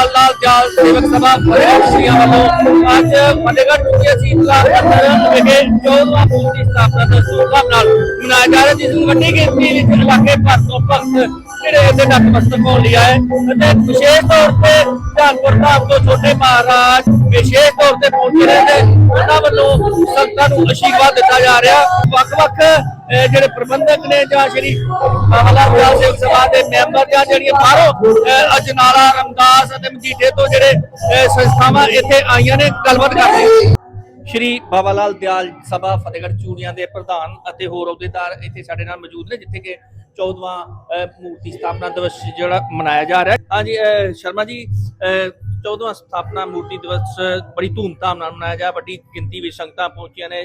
ਸ਼੍ਰੀ ਲਾਲ ਦਿਆਲ ਸੇਵਕ ਸਭਾ ਫਤਿਹਗੜ੍ਹ ਵੱਲੋਂ ਅੱਜ ਫਤਿਹਗੜ੍ਹ ਚੂੜੀਆ ਸੀਤਲਾ ਅੰਦਰ ਵਿਖੇ 14ਵਾਂ ਮੂਰਤੀ ਸਥਾਪਨਾ ਦਾ ਸੋਭਾ ਨਾਲ ਮਨਾਇਆ ਜਾ ਰਿਹਾ, ਜਿਸ ਨੂੰ ਵੱਡੀ ਗਿਣਤੀ ਵਿੱਚ ਇਲਾਕੇ ਭਰ ਤੋਂ ਭਗਤ ਜਿਹੜੇ ਇਹਦੇ ਨਤਮਸਤਕ ਹੋਣ ਲਈ ਆਏ ਅਤੇ ਵਿਸ਼ੇਸ਼ ਤੌਰ ਤੇ ਧਿਆਨਪੁਰ ਧਾਮ ਤੋਂ ਛੋਟੇ ਮਹਾਰਾਜ ਵਿਸ਼ੇਸ਼ ਤੌਰ ਤੇ ਪਹੁੰਚੇ ਰਹੇ ਨੇ, ਉਹਨਾਂ ਵੱਲੋਂ ਸੰਗਤਾਂ ਨੂੰ ਅਸ਼ੀਰਵਾਦ ਦਿੱਤਾ ਜਾ ਰਿਹਾ। ਵੱਖ-ਵੱਖ ਜਿਹੜੇ ਪ੍ਰਬੰਧਕ ਨੇ ਜਾਂ ਸ਼੍ਰੀ ਬਾਬਾ ਲਾਲ ਦਿਆਲ ਸਭਾ ਦੇ ਮੈਂਬਰ ਜਾਂ ਜਿਹੜੀਆਂ ਬਾਹਰੋਂ ਅਜਨਾਲਾ, ਰਮਦਾਸ ਅਤੇ ਮਜੀਠੇ ਤੋਂ ਜਿਹੜੇ ਸੰਸਥਾਵਾਂ ਇੱਥੇ ਆਈਆਂ ਨੇ, ਗੱਲਬਾਤ ਕਰਦੇ ਹਾਂ। ਸ਼੍ਰੀ ਬਾਬਾ ਲਾਲ ਦਿਆਲ ਸਭਾ ਫਤਿਹਗੜ੍ਹ ਚੂੜੀਆਂ ਦੇ ਪ੍ਰਧਾਨ ਅਤੇ ਹੋਰ ਅਹੁਦੇਦਾਰ ਇੱਥੇ ਸਾਡੇ ਨਾਲ ਮੌਜੂਦ ਨੇ, ਜਿੱਥੇ ਕਿ 14ਵਾਂ ਮੂਰਤੀ ਸਥਾਪਨਾ ਦਿਵਸ ਜਿਹੜਾ ਮਨਾਇਆ ਜਾ ਰਿਹਾ। ਹੈ ਹਾਂਜੀ ਸ਼ਰਮਾ ਜੀ 14ਵਾਂ ਸਥਾਪਨਾ ਮੂਰਤੀ ਦਿਵਸ ਬੜੀ ਧੂਮਧਾਮ ਨਾਲ ਮਨਾਇਆ ਜਾ, ਵੱਡੀ ਗਿਣਤੀ ਵਿੱਚ ਸੰਗਤਾਂ ਪਹੁੰਚੀਆਂ ਨੇ।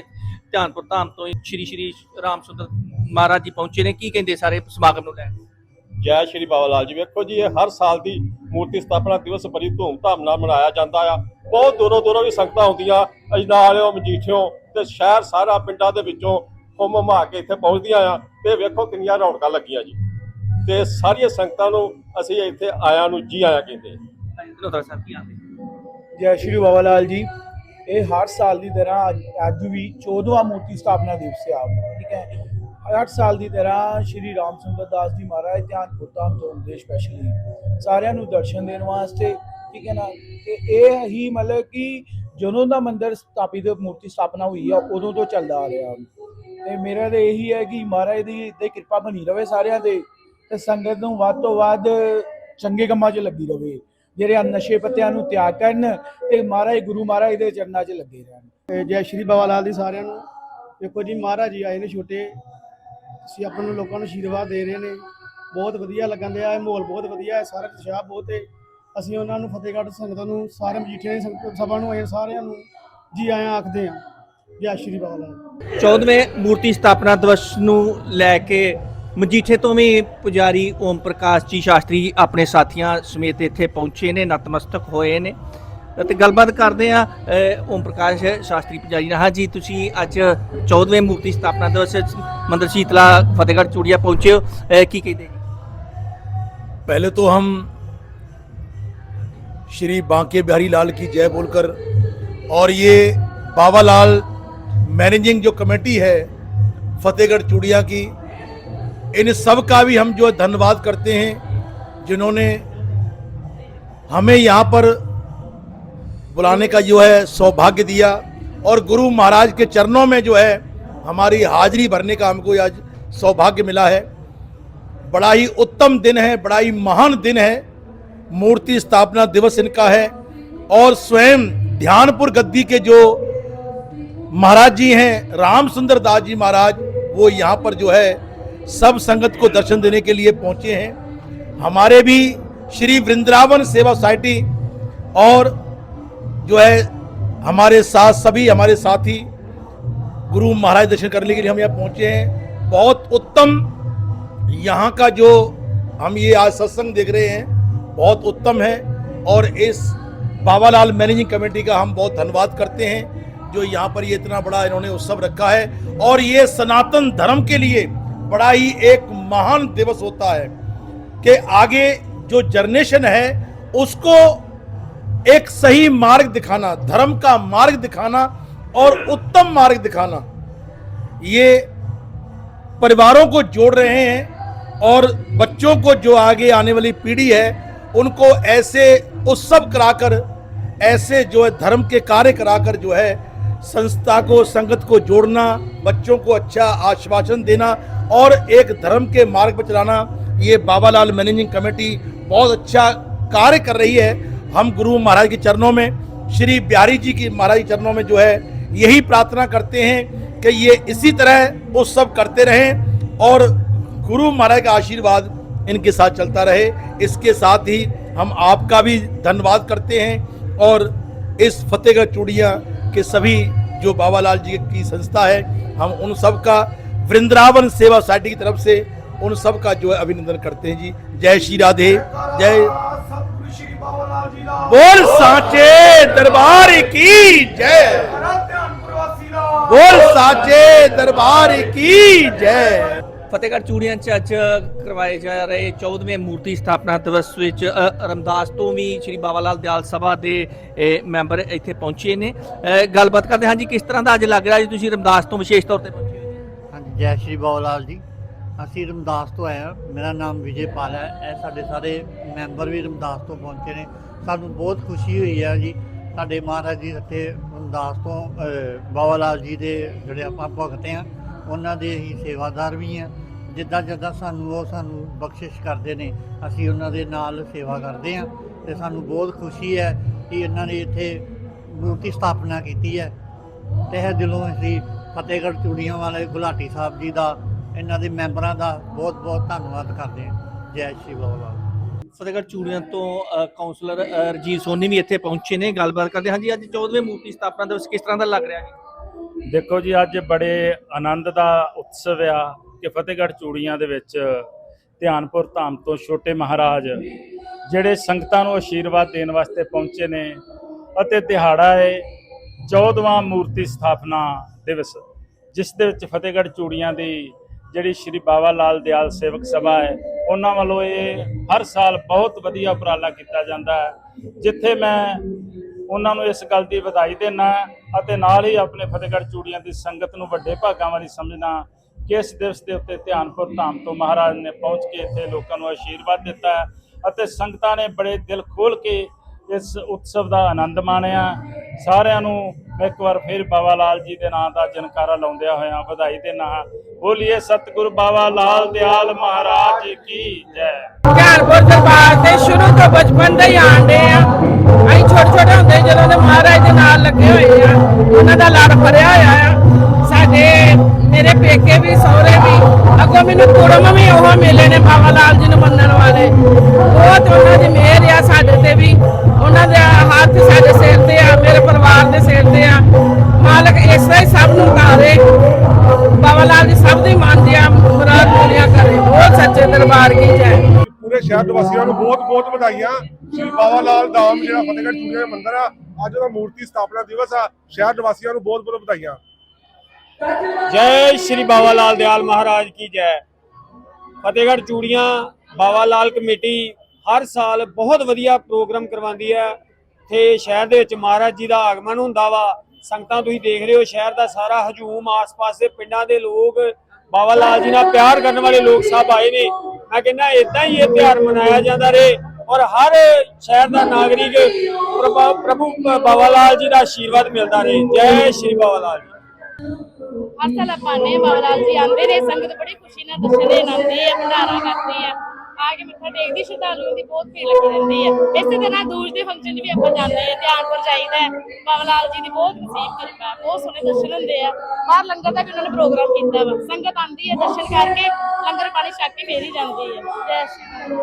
ਧਿਆਨਪੁਰ ਧਾਮ ਤੋਂ ਸ਼੍ਰੀ ਸ਼੍ਰੀ ਰਾਮ ਮਹਾਰਾਜ ਜੀ ਪਹੁੰਚੇ ਨੇ। ਕੀ ਕਹਿੰਦੇ ਸਾਰੇ ਸਮਾਗਮ ਨੂੰ ਲੈ? ਕੇ? ਜੈ ਸ਼੍ਰੀ ਬਾਬਾ ਲਾਲ ਜੀ। ਵੇਖੋ ਜੀ, ਇਹ ਹਰ ਸਾਲ ਦੀ ਮੂਰਤੀ ਸਥਾਪਨਾ ਦਿਵਸ ਬੜੀ ਧੂਮਧਾਮ ਨਾਲ ਮਨਾਇਆ ਜਾਂਦਾ ਆ। ਬਹੁਤ ਦੂਰੋਂ ਦੂਰੋਂ ਵੀ ਸੰਗਤਾਂ ਆਉਂਦੀਆਂ। ਅਜਨਾਲਿਓ ਮਜੀਠਿਓ ਤੇ ਸ਼ਹਿਰ ਸਾਰਾ ਪਿੰਡਾਂ ਦੇ ਵਿੱਚੋਂ ਹੁਮ ਹੁਮਾ ਕੇ ਇੱਥੇ ਪਹੁੰਚਦੀਆਂ ਆ ਤੇ ਵੇਖੋ ਕਿੰਨੀਆਂ ਰੌਣਕਾਂ ਲੱਗੀਆਂ ਜੀ। ਤੇ ਸਾਰੀਆਂ ਸੰਗਤਾਂ ਨੂੰ ਅਸੀਂ ਇੱਥੇ ਆਇਆਂ ਨੂੰ ਜੀ ਆਇਆਂ ਕਹਿੰਦੇ ਸਾਹਿਬ ਕੀ ਆਂਦੇ ਜੈ ਸ਼੍ਰੀ ਬਾਬਾ ਲਾਲ ਜੀ। ਇਹ ਹਰ ਸਾਲ ਦੀ ਤਰ੍ਹਾਂ ਅੱਜ- ਵੀ 14ਵਾਂ ਮੂਰਤੀ ਸਥਾਪਨਾ ਦਿਵਸ ਹੈ ਆਪ ਠੀਕ ਹੈ? ਹਰ ਸਾਲ ਦੀ ਤਰ੍ਹਾਂ ਸ਼੍ਰੀ ਰਾਮ ਸੁੰਦਰ ਦਾਸ ਜੀ ਮਹਾਰਾਜ ਧਿਆਨ ਪੁਰਤਾਂ ਤੋਂ ਹੁੰਦੇ ਸਪੈਸ਼ਲੀ ਸਾਰਿਆਂ ਨੂੰ ਦਰਸ਼ਨ ਦੇਣ ਵਾਸਤੇ ਠੀਕ ਹੈ ਨਾ? ਤੇ ਇਹ ਹੀ ਮਤਲਬ ਕਿ ਜਦੋਂ ਦਾ ਮੰਦਿਰ ਸਥਾਪਿਤ ਮੂਰਤੀ ਸਥਾਪਨਾ ਹੋਈ ਆ ਉਦੋਂ ਤੋਂ ਚੱਲਦਾ ਆ ਰਿਹਾ। ਤੇ ਮੇਰਾ ਤੇ ਇਹੀ ਹੈ ਕਿ ਮਹਾਰਾਜ ਦੀ ਇੱਥੇ ਕਿਰਪਾ ਬਣੀ ਰਵੇ ਸਾਰਿਆਂ ਤੇ ਤੇ ਸੰਗਤ ਨੂੰ ਵੱਧ ਤੋਂ ਵੱਧ ਚੰਗੇ ਕੰਮਾਂ 'ਚ ਲੱਗੀ ਰਵੇ, ਜਿਹੜੇ ਆ ਨਸ਼ੇ ਪੱਤਿਆਂ ਨੂੰ ਤਿਆਗ ਕਰਨ ਤੇ ਮਹਾਰਾਜ, ਗੁਰੂ ਮਹਾਰਾਜ ਦੇ ਚਰਨਾਂ 'ਚ ਲੱਗੇ ਰਹਿਣ। ਤੇ ਜੈ ਸ਼੍ਰੀ ਬਾਬਾ ਲਾਲ ਦੀ ਸਾਰਿਆਂ ਨੂੰ। ਦੇਖੋ ਜੀ, ਮਹਾਰਾਜ ਜੀ ਆਏ ਨੇ ਛੋਟੇ। ਅਸੀਂ ਆਪਾਂ ਨੂੰ ਲੋਕਾਂ ਨੂੰ ਆਸ਼ੀਰਵਾਦ ਦੇ ਰਹੇ ਨੇ। ਬਹੁਤ ਵਧੀਆ ਲੱਗਣ ਦਿਆ ਹੈ ਮਾਹੌਲ ਬਹੁਤ ਵਧੀਆ ਹੈ, ਸਾਰਾ ਉਤਸ਼ਾਹ ਬਹੁਤ ਹੈ। ਅਸੀਂ ਉਹਨਾਂ ਨੂੰ ਫਤਿਹਗੜ੍ਹ ਸੰਗਤਾਂ ਨੂੰ ਸਾਰੇ ਮਜੀਠੀਆਂ ਸਭਾ ਨੂੰ ਆਏ ਸਾਰਿਆਂ ਨੂੰ ਜੀ ਆਇਆਂ ਆਖਦੇ ਹਾਂ। ਜੈ ਸ਼੍ਰੀ ਬਾਬਾ ਲਾਲ 14ਵੇਂ ਮੂਰਤੀ ਸਥਾਪਨਾ ਦਿਵਸ ਨੂੰ ਲੈ ਕੇ ਮਜੀਠੇ ਤੋਂ ਵੀ ਪੁਜਾਰੀ ਓਮ ਪ੍ਰਕਾਸ਼ ਜੀ ਸ਼ਾਸਤਰੀ ਜੀ ਆਪਣੇ ਸਾਥੀਆਂ ਸਮੇਤ ਇੱਥੇ ਪਹੁੰਚੇ ਨੇ ਨਤਮਸਤਕ ਹੋਏ ਨੇ ਅਤੇ ਗੱਲਬਾਤ ਕਰਦੇ ਆ ਓਮ ਪ੍ਰਕਾਸ਼ ਸ਼ਾਸਤਰੀ ਪੁਜਾਰੀ ਨਾਲ ਹਾਂਜੀ ਤੁਸੀਂ ਅੱਜ 14ਵੇਂ ਮੂਰਤੀ ਸਥਾਪਨਾ ਦਿਵਸ ਮੰਦਰ ਸ਼ੀਤਲਾ ਫਤਿਹਗੜ੍ਹ ਚੂੜੀਆ ਪਹੁੰਚੇ ਹੋ ਅਹ ਕੀ ਕਹਿੰਦੇ ਜੀ पहले तो हम श्री बांके बिहारी लाल की जय बोलकर और ये बाबा लाल मैनेजिंग जो कमेटी है, फतेहगढ़ चूड़िया की, इन सब का भी हम जो धन्यवाद करते हैं, जिन्होंने हमें यहाँ पर बुलाने का जो है सौभाग्य दिया और गुरु महाराज के चरणों में जो है हमारी हाजिरी भरने का हमको आज सौभाग्य मिला है। बड़ा ही उत्तम दिन है, बड़ा ही महान दिन है। मूर्ति स्थापना दिवस इनका है और स्वयं ध्यानपुर गद्दी के जो महाराज जी हैं, राम सुंदर दास जी महाराज, वो यहाँ पर जो है, सब संगत को दर्शन देने के लिए पहुँचे हैं। हमारे भी श्री वृंदावन सेवा सोसाइटी और जो है, हमारे साथ, सभी हमारे साथी गुरु महाराज दर्शन करने के लिए हम यहाँ पहुँचे हैं। बहुत उत्तम यहाँ का जो हम ये आज सत्संग देख रहे हैं, बहुत उत्तम है। और इस बाबालाल मैनेजिंग कमेटी का हम बहुत धन्यवाद करते हैं। जो यहाँ पर ये इतना बड़ा इन्होंने उत्सव रखा है और ये सनातन धर्म के लिए बड़ा ही एक महान दिवस होता है कि आगे जो जनरेशन है, उसको एक सही मार्ग दिखाना, धर्म का मार्ग दिखाना और उत्तम मार्ग दिखाना। ये परिवारों को जोड़ रहे हैं और बच्चों को जो आगे आने वाली पीढ़ी है, उनको ऐसे उत्सव कराकर, ऐसे जो है धर्म के कार्य कराकर जो है संस्था को, संगत को जोड़ना, बच्चों को अच्छा आश्वासन देना और एक धर्म के मार्ग पर चलाना, ये बाबालाल मैनेजिंग कमेटी बहुत अच्छा कार्य कर रही है। हम गुरु महाराज के चरणों में, श्री बिहारी जी की महाराज के चरणों में जो है, यही प्रार्थना करते हैं कि ये इसी तरह वो सब करते रहें और गुरु महाराज का आशीर्वाद इनके साथ चलता रहे। इसके साथ ही हम आपका भी धन्यवाद करते हैं और इस फतेहगढ़ चूड़िया के सभी जो बाबालाल जी की संस्था है, हम उन सब का वृंदावन सेवा सोसाइटी की तरफ़ से उन सब का जो है अभिनंदन करते हैं जी। जय श्री राधे, जय। बोल साचे दरबार की जय। बोल साचे दरबार की जय। ਫਤਿਹਗੜ੍ਹ ਚੂੜੀਆਂ 'ਚ ਅੱਜ ਕਰਵਾਏ ਜਾ ਰਹੇ 14ਵੇਂ ਮੂਰਤੀ ਸਥਾਪਨਾ ਦਿਵਸ ਵਿੱਚ ਰਮਦਾਸ ਤੋਂ ਵੀ ਸ਼੍ਰੀ ਬਾਬਾ ਲਾਲ ਦਿਆਲ ਸਭਾ ਦੇ ਮੈਂਬਰ ਇੱਥੇ ਪਹੁੰਚੇ ਨੇ। ਗੱਲਬਾਤ ਕਰਦੇ ਹਾਂ ਜੀ ਕਿਸ ਤਰ੍ਹਾਂ ਦਾ ਅੱਜ ਲੱਗ ਰਿਹਾ ਜੀ ਤੁਸੀਂ ਰਮਦਾਸ ਤੋਂ ਵਿਸ਼ੇਸ਼ ਤੌਰ ਤੇ ਪਹੁੰਚੇ ਹੋ ਜੀ? ਹਾਂਜੀ ਜੈ ਸ਼੍ਰੀ ਬਾਬਾ ਲਾਲ ਜੀ। ਅਸੀਂ ਰਮਦਾਸ ਤੋਂ ਆਏ ਹਾਂ। ਮੇਰਾ ਨਾਮ ਵਿਜੇ ਪਾਲ ਹੈ। ਇਹ ਸਾਡੇ ਸਾਰੇ ਮੈਂਬਰ ਵੀ ਰਮਦਾਸ ਤੋਂ ਪਹੁੰਚੇ ਨੇ। ਸਾਨੂੰ ਬਹੁਤ ਖੁਸ਼ੀ ਹੋਈ ਹੈ ਜੀ ਸਾਡੇ ਮਹਾਰਾਜ ਜੀ ਇੱਥੇ ਰਮਦਾਸ ਤੋਂ ਅਹ, ਬਾਬਾ ਲਾਲ ਜੀ ਦੇ ਜਿਹੜੇ ਆਪਾਂ ਭਗਤ ਹਾਂ ਉਹਨਾਂ ਦੇ ਹੀ ਸੇਵਾਦਾਰ ਵੀ ਹਾਂ ਜਿੱਦਾਂ ਜਿੱਦਾਂ ਸਾਨੂੰ ਉਹ ਸਾਨੂੰ ਬਖਸ਼ਿਸ਼ ਕਰਦੇ ਨੇ ਅਸੀਂ ਉਹਨਾਂ ਦੇ ਨਾਲ ਸੇਵਾ ਕਰਦੇ ਹਾਂ ਤੇ ਸਾਨੂੰ ਬਹੁਤ ਖੁਸ਼ੀ ਹੈ ਕਿ ਇਹਨਾਂ ਨੇ ਇੱਥੇ ਮੂਰਤੀ ਸਥਾਪਨਾ ਕੀਤੀ ਹੈ। ਤਹਿ ਦਿਲੋਂ ਅਸੀਂ ਫਤਿਹਗੜ੍ਹ ਚੂੜੀਆਂ ਵਾਲੇ ਗੁਲਾਟੀ ਸਾਹਿਬ ਜੀ ਦਾ ਇਹਨਾਂ ਦੇ ਮੈਂਬਰਾਂ ਦਾ ਬਹੁਤ ਬਹੁਤ ਧੰਨਵਾਦ ਕਰਦੇ ਹਾਂ। ਜੈ ਸ਼੍ਰੀ ਬਾਬਾ ਫਤਿਹਗੜ੍ਹ ਚੂੜੀਆਂ ਤੋਂ ਅ, ਕਾਉਂਸਲਰ ਅ, ਸੋਨੀ ਵੀ ਇੱਥੇ ਪਹੁੰਚੇ ਨੇ। ਗੱਲਬਾਤ ਕਰਦੇ ਹਾਂ। ਜੀ ਅੱਜ 14ਵੇਂ ਮੂਰਤੀ ਸਥਾਪਨਾ ਦਿਵਸ ਕਿਸ ਤਰ੍ਹਾਂ ਦਾ ਲੱਗ ਰਿਹਾ ਜੀ? ਦੇਖੋ ਜੀ, ਅੱਜ ਬੜੇ ਆਨੰਦ ਦਾ ਉਤਸਵ ਆ ਕਿ ਫਤਿਹਗੜ੍ਹ ਚੂੜੀਆਂ ਦੇ ਵਿੱਚ ਧਿਆਨਪੁਰ ਧਾਮ ਤੋਂ ਛੋਟੇ ਮਹਾਰਾਜ ਜਿਹੜੇ ਸੰਗਤਾਂ ਨੂੰ ਆਸ਼ੀਰਵਾਦ ਦੇਣ ਵਾਸਤੇ ਪਹੁੰਚੇ ਨੇ ਅਤੇ ਦਿਹਾੜਾ ਹੈ 14ਵਾਂ ਮੂਰਤੀ ਸਥਾਪਨਾ ਦਿਵਸ, ਜਿਸ ਦੇ ਵਿੱਚ ਫਤਿਹਗੜ੍ਹ ਚੂੜੀਆਂ ਦੀ ਜਿਹੜੀ ਸ਼੍ਰੀ ਬਾਬਾ ਲਾਲ ਦਿਆਲ ਸੇਵਕ ਸਭਾ ਹੈ ਉਹਨਾਂ ਵੱਲੋਂ ਇਹ ਹਰ ਸਾਲ ਬਹੁਤ ਵਧੀਆ ਉਪਰਾਲਾ ਕੀਤਾ ਜਾਂਦਾ ਹੈ। ਜਿੱਥੇ ਮੈਂ ਉਹਨਾਂ ਨੂੰ ਇਸ ਗੱਲ ਦੀ ਵਧਾਈ ਦੇਣਾ ਅਤੇ ਨਾਲ ਹੀ ਆਪਣੇ ਫਤਿਹਗੜ੍ਹ ਚੂੜੀਆਂ ਦੀ ਸੰਗਤ ਨੂੰ ਵੱਡੇ ਭਾਗਾਂ ਵਾਲੀ ਸਮਝਣਾ ਕਿ ਇਸ ਦਿਵਸ ਦੇ ਉੱਤੇ ਧਿਆਨਪੁਰ ਧਾਮ ਤੋਂ ਮਹਾਰਾਜ ਨੇ ਪਹੁੰਚ ਕੇ ਇੱਥੇ ਲੋਕਾਂ ਨੂੰ ਆਸ਼ੀਰਵਾਦ ਦਿੱਤਾ ਅਤੇ ਸੰਗਤਾਂ ਨੇ ਬੜੇ ਦਿਲ ਖੋਲ ਕੇ ਇਸ ਉਤਸਵ ਦਾ ਆਨੰਦ ਮਾਣਿਆ ਸਾਰਿਆਂ ਨੂੰ ਇੱਕ ਵਾਰ ਫਿਰ ਬਾਬਾ ਲਾਲ ਜੀ ਦੇ ਨਾਂ ਦਾ ਜਨਕਾਰਾ ਲਾਉਂਦਿਆਂ ਹੋਇਆਂ ਵਧਾਈ ਦੇਣਾ ਬੋਲੀਏ ਸਤਿਗੁਰ ਬਾਬਾ ਲਾਲ ਦਿਆਲ ਮਹਾਰਾਜ ਕੀ ਜੈ। ਧਿਆਨਪੁਰ ਦਰਬਾਰ ਤੇ ਸ਼ੁਰੂ ਤੋਂ ਬਚਪਨ ਦੇ ਹੀ ਆਂਦੇ ਆ। ਛੋਟੇ ਛੋਟੇ ਹੁੰਦੇ ਜਦੋਂ ਦੇ ਮਹਾਰਾਜ ਦੇ ਨਾਲ ਲੱਗੇ ਹੋਏ ਆ, ਉਹਨਾਂ ਦਾ ਲੜ ਫਰਿਆ ਹੋਇਆ ਆ। ਸਾਡੇ ਮੇਰੇ ਪੇਕੇ ਵੀ, ਸਹੁਰੇ ਵੀ, ਅੱਗੋਂ ਮੈਨੂੰ ਕੁੜਮ ਵੀ ਉਹ ਮਿਲੇ ਨੇ ਬਾਬਾ ਲਾਲ ਜੀ ਨੂੰ ਮੰਨਣ ਵਾਲੇ। ਬਹੁਤ ਉਹਨਾਂ ਦੀ ਮਿਹਰ ਆ ਸਾਡੇ ਤੇ ਵੀ। ਉਹਨਾਂ ਦੇ ਹੱਥ ਸਾਡੇ ਸਿਰ ਤੇ ਆ, ਮੇਰੇ ਪਰਿਵਾਰ ਦੇ ਸਿਰ ਤੇ ਆ। ਮਾਲਕ ਇਸ ਤਰ੍ਹਾਂ ਹੀ ਸਭ ਨੂੰ ਉਤਾਰੇ। ਬਾਬਾ ਲਾਲ ਜੀ ਸਭ ਦੀ ਮੰਨਦੇ ਆ ਮੁਰਾਦ ਪੂਰੀਆਂ ਕਰੇ। ਬਹੁਤ ਸੱਚੇ ਦਰਬਾਰ ਕੀ ਜੈ। ਪੂਰੇ ਸ਼ਹਿਰ ਨਿਵਾਸੀਆਂ ਨੂੰ ਬਹੁਤ ਬਹੁਤ ਵਧਾਈਆਂ। ਸ਼੍ਰੀ ਬਾਬਾ ਲਾਲ ਧਾਮ ਜਿਹੜਾ ਫਤਿਹਗੜ੍ਹ ਚੂੜੀਆਂ ਦਾ ਮੰਦਿਰ ਆ, ਅੱਜ ਉਹਦਾ ਮੂਰਤੀ ਸਥਾਪਨਾ ਦਿਵਸ ਆ। ਸ਼ਹਿਰ ਨਿਵਾਸੀਆਂ ਨੂੰ ਬਹੁਤ ਬਹੁਤ ਵਧਾਈਆਂ। ਜੈ ਸ਼੍ਰੀ ਬਾਬਾ ਲਾਲ ਦਿਆਲ ਮਹਾਰਾਜ ਕੀ ਜੈ। ਫਤਿਹਗੜ੍ਹ ਚੂੜੀਆਂ ਬਾਬਾ ਲਾਲ ਕਮੇਟੀ ਹਰ ਸਾਲ ਬਹੁਤ ਵਧੀਆ ਪ੍ਰੋਗਰਾਮ ਕਰਵਾਉਂਦੀ ਹੈ। ਤੇ ਸ਼ਹਿਰ ਦੇ ਵਿੱਚ ਮਹਾਰਾਜ ਜੀ ਦਾ ਆਗਮਨ ਹੁੰਦਾ ਵਾ। ਸੰਗਤਾਂ ਤੁਸੀਂ ਦੇਖ ਰਹੇ ਹੋ, ਸ਼ਹਿਰ ਦਾ ਸਾਰਾ ਹਜੂਮ, ਆਸ-ਪਾਸ ਦੇ ਪਿੰਡਾਂ ਦੇ ਲੋਕ, ਬਾਬਾ ਲਾਲ ਜੀ ਨਾਲ ਪਿਆਰ ਕਰਨ ਵਾਲੇ ਲੋਕ ਸਭ ਆਏ ਨੇ। ਮੈਂ ਕਹਿੰਦਾ ਇਦਾਂ ਹੀ ਇਹ ਤਿਉਹਾਰ ਮਨਾਇਆ ਜਾਂਦਾ ਰਹੇ ਔਰ ਹਰ ਸ਼ਹਿਰ ਦਾ ਨਾਗਰਿਕ ਪ੍ਰਭੂ ਬਾਬਾ ਲਾਲ ਜੀ ਦਾ ਆਸ਼ੀਰਵਾਦ ਮਿਲਦਾ ਰਹੇ। ਜੈ ਸ਼੍ਰੀ ਬਾਬਾ ਲਾਲ ਜੀ। ਹਰ ਸਾਲ ਆਪਾਂ ਬਾਬਾ ਲਾਲ ਜੀ, ਆਉਂਦੇ ਨੇ ਸੰਗਤ ਬੜੀ ਖੁਸ਼ੀ ਨਾਲ ਦਰਸ਼ਨ ਦੇਣ ਹੈ ਭੰਡਾਰਾ ਕਰਦੀ ਹੈ ਆ ਕੇ ਮੱਥਾ ਟੇਕਦੀ, ਸ਼ਰਧਾਲੂਆਂ ਦੀ ਬਹੁਤ ਭੀੜ ਲੱਗੀ ਰਹਿੰਦੀ ਹੈ। ਇਸੇ ਤਰ੍ਹਾਂ ਦੂਜ ਦੇ ਫੰਕਸ਼ਨ 'ਚ ਵੀ ਆਪਾਂ ਜਾਂਦੇ ਹਾਂ ਧਿਆਨਪੁਰ ਜਾਈਦਾ ਹੈ। ਬਾਬਾ ਲਾਲ ਜੀ ਦੀ ਬਹੁਤ ਨਸੀਬ ਕਿਰਪਾ ਬਹੁਤ ਸੋਹਣੇ ਦਰਸ਼ਨ ਹੁੰਦੇ ਆ। ਬਾਹਰ ਲੰਗਰ ਦਾ ਵੀ ਉਹਨਾਂ ਨੇ ਪ੍ਰੋਗਰਾਮ ਕੀਤਾ ਵਾ। ਸੰਗਤ ਆਉਂਦੀ ਹੈ ਦਰਸ਼ਨ ਕਰਕੇ, ਲੰਗਰ ਪਾਣੀ ਛਕ ਕੇ ਫੇਰ ਹੀ ਜਾਂਦੀ ਹੈ। ਜੈ ਸ਼੍ਰੀ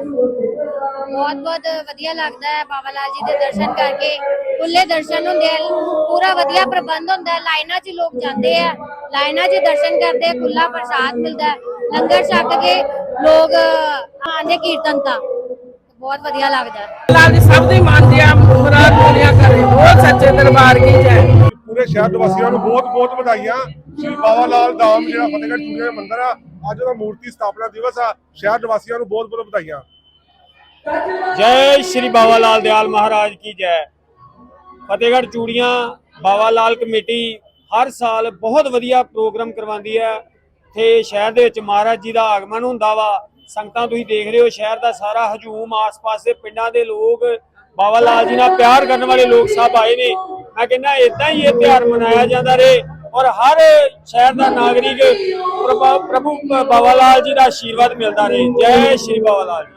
ਬਹੁਤ ਬਹੁਤ ਵਧੀਆ ਲੱਗਦਾ ਹੈ ਬਾਬਾ ਲਾਲ ਜੀ ਦੇ ਦਰਸ਼ਨ ਕਰਕੇ। ਖੁੱਲੇ ਦਰਸ਼ਨ ਹੁੰਦੇ ਆ, ਪੂਰਾ ਵਧੀਆ ਪ੍ਰਬੰਧ ਹੁੰਦਾ ਹੈ। ਲਾਈਨਾਂ 'ਚ ਲੋਕ ਜਾਂਦੇ ਆ, ਲਾਈਨਾਂ 'ਚ ਦਰਸ਼ਨ ਕਰਦੇ ਆ ਖੁੱਲਾ ਪ੍ਰਸਾਦ ਮਿਲਦਾ ਹੈ। ਲੰਗਰ ਛਕ ਕੇ ਲੋਕ ਆਂਦੇ ਕੀਰਤਨ ਤਾਂ। ਬਹੁਤ ਵਧੀਆ ਲੱਗਦਾ। ਲਾਲ ਜੀ ਸਭ ਦੀ ਮੰਨਦੇ ਆ ਮੁਰਾਦ ਪੂਰੀਆਂ ਕਰੇ। ਬਹੁਤ ਸੱਚੇ ਦਰਬਾਰ ਕੀ ਜੈ। ਪੂਰੇ ਸ਼ਹਿਰ ਨਿਵਾਸੀਆਂ ਨੂੰ ਬਹੁਤ ਬਹੁਤ ਵਧਾਈਆਂ। ਸ਼੍ਰੀ ਬਾਬਾ ਲਾਲ ਧਾਮ ਜਿਹੜਾ ਫਤਿਹਗੜ੍ਹ ਚੂੜੀਆਂ ਦਾ ਮੰਦਿਰ ਆ ਅੱਜ ਉਹਦਾ ਮੂਰਤੀ ਸਥਾਪਨਾ ਦਿਵਸ ਆ। ਸ਼ਹਿਰ ਨਿਵਾਸੀਆਂ ਨੂੰ ਬਹੁਤ ਬਹੁਤ ਵਧਾਈਆਂ। ਜੈ ਸ਼੍ਰੀ ਬਾਬਾ ਲਾਲ ਦਿਆਲ ਮਹਾਰਾਜ ਕੀ ਜੈ। ਫਤਿਹਗੜ੍ਹ ਚੂੜੀਆਂ ਬਾਬਾ ਲਾਲ ਕਮੇਟੀ ਹਰ ਸਾਲ ਬਹੁਤ ਵਧੀਆ ਪ੍ਰੋਗਰਾਮ ਕਰਵਾਉਂਦੀ ਹੈ। ਤੇ ਸ਼ਹਿਰ ਦੇ ਵਿੱਚ ਮਹਾਰਾਜ ਜੀ ਦਾ ਆਗਮਨ ਹੁੰਦਾ ਵਾ, ਸੰਗਤਾਂ ਤੁਸੀਂ ਦੇਖ ਰਹੇ ਹੋ ਸ਼ਹਿਰ ਦਾ ਸਾਰਾ ਹਜੂਮ, ਆਸ-ਪਾਸ ਦੇ ਪਿੰਡਾਂ ਦੇ ਲੋਕ, ਬਾਬਾ ਲਾਲ ਜੀ ਨਾਲ ਪਿਆਰ ਕਰਨ ਵਾਲੇ ਲੋਕ ਸਭ ਆਏ ਨੇ। ਮੈਂ ਕਹਿੰਦਾ ਇਦਾਂ ਹੀ ਇਹ ਤਿਉਹਾਰ ਮਨਾਇਆ ਜਾਂਦਾ ਰਹੇ ਔਰ ਹਰ ਸ਼ਹਿਰ ਦਾ ਨਾਗਰਿਕ ਪ੍ਰਭੂ ਬਾਬਾ ਲਾਲ ਜੀ ਦਾ ਆਸ਼ੀਰਵਾਦ ਮਿਲਦਾ ਰਹੇ। ਜੈ ਸ਼੍ਰੀ ਬਾਬਾ ਲਾਲ ਜੀ।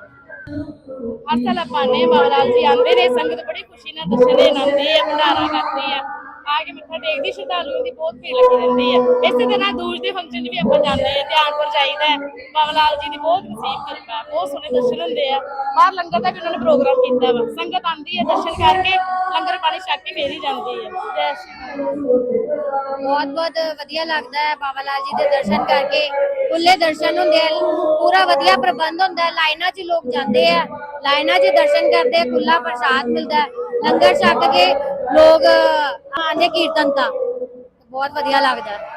ਹਰ ਸਾਲ ਆਪਾਂ ਬਾਬਾ ਲਾਲ ਜੀ, ਆਉਂਦੇ ਨੇ ਸੰਗਤ ਬੜੀ ਖੁਸ਼ੀ ਨਾਲ ਦਰਸ਼ਨ ਦੇਣ ਆਉਂਦੀ ਹੈ ਭੰਡਾਰਾ ਕਰਦੀ ਹੈ ਆ ਕੇ ਮੱਥਾ ਟੇਕਦੀ, ਸ਼ਰਧਾਲੂਆਂ ਦੀ ਬਹੁਤ ਭੀੜ ਲੱਗੀ ਰਹਿੰਦੀ ਹੈ ਇਸੇ ਤਰ੍ਹਾਂ ਦੂਜ ਦੇ ਫੰਕਸ਼ਨ 'ਚ ਵੀ ਆਪਾਂ ਜਾਂਦੇ ਹਾਂ ਧਿਆਨਪੁਰ ਜਾਈਦਾ ਹੈ। ਬਾਬਾ ਲਾਲ ਜੀ ਦੀ ਬਹੁਤ ਨਸੀਬ ਕਿਰਪਾ ਬਹੁਤ ਸੋਹਣੇ ਦਰਸ਼ਨ ਹੁੰਦੇ ਆ। ਬਾਹਰ ਲੰਗਰ ਦਾ ਵੀ ਉਹਨਾਂ ਨੇ ਪ੍ਰੋਗਰਾਮ ਕੀਤਾ ਵਾ। ਸੰਗਤ ਆਉਂਦੀ ਹੈ ਦਰਸ਼ਨ ਕਰਕੇ, ਲੰਗਰ ਪਾਣੀ ਛਕ ਕੇ ਫੇਰ ਹੀ ਜਾਂਦੀ ਹੈ। ਜੈ ਸ਼੍ਰੀ ਬਹੁਤ ਬਹੁਤ ਵਧੀਆ ਲੱਗਦਾ ਹੈ ਬਾਬਾ ਲਾਲ ਜੀ ਦੇ ਦਰਸ਼ਨ ਕਰਕੇ। ਖੁੱਲੇ ਦਰਸ਼ਨ ਹੁੰਦੇ ਆ, ਪੂਰਾ ਵਧੀਆ ਪ੍ਰਬੰਧ ਹੁੰਦਾ ਹੈ। ਲਾਈਨਾਂ 'ਚ ਲੋਕ ਜਾਂਦੇ ਆ, ਲਾਈਨਾਂ 'ਚ ਦਰਸ਼ਨ ਕਰਦੇ ਆ ਖੁੱਲਾ ਪ੍ਰਸਾਦ ਮਿਲਦਾ ਹੈ। ਲੰਗਰ ਛਕ ਕੇ ਲੋਕ ਆਂਦੇ ਕੀਰਤਨ ਤਾਂ। ਬਹੁਤ ਵਧੀਆ ਲੱਗਦਾ।